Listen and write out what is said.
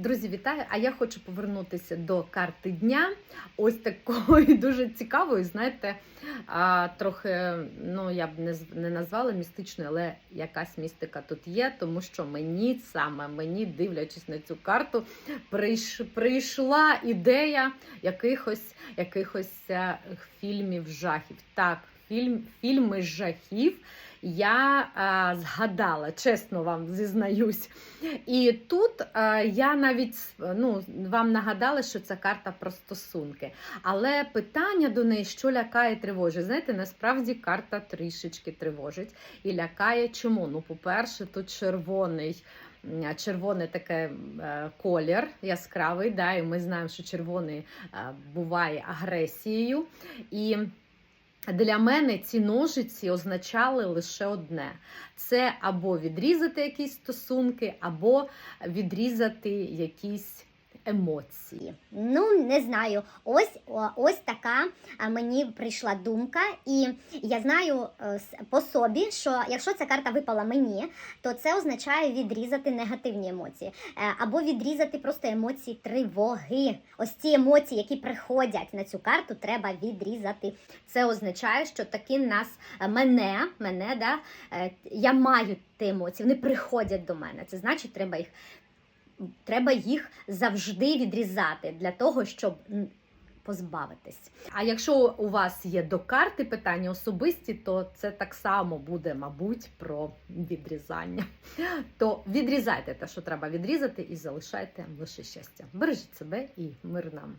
Друзі, вітаю! А я хочу повернутися до карти дня. Ось такої дуже цікавої, знаєте, трохи, ну я б не, назвала містичною, але якась містика тут є, тому що мені саме мені, дивлячись на цю карту, прийш, прийшла ідея якихось, якихось е, фільмів жахів. Так, фільм, фільми жахів. Я а, згадала, чесно вам зізнаюсь. І тут е, я навіть ну, вам нагадала, що це карта про стосунки. Але питання до неї, що лякає тривожить. Знаєте, насправді карта трішечки тривожить і лякає чому? Ну, по-перше, тут червоний. Червоний таке е, колір яскравий, да, і ми знаємо, що червоний е, буває агресією. І для мене ці ножиці означали лише одне: це або відрізати якісь стосунки, або відрізати якісь емоції. Ну, не знаю. Ось ось така мені прийшла думка, і я знаю е, по собі, що якщо ця карта випала мені, то це означає відрізати негативні емоції, Е, або відрізати просто емоції тривоги. Ось ці емоції, які приходять на цю карту, треба відрізати. Це означає, що таки нас е, мене, мене, да, я маю ті емоції, вони приходять до мене. Це значить, треба їх, треба їх завжди відрізати для того, щоб позбавитись. А якщо у вас є до карти питання особисті, то це так само буде, мабуть, про відрізання. То відрізайте те, що треба відрізати, і залишайте лише щастя. Бережіть себе і мир нам.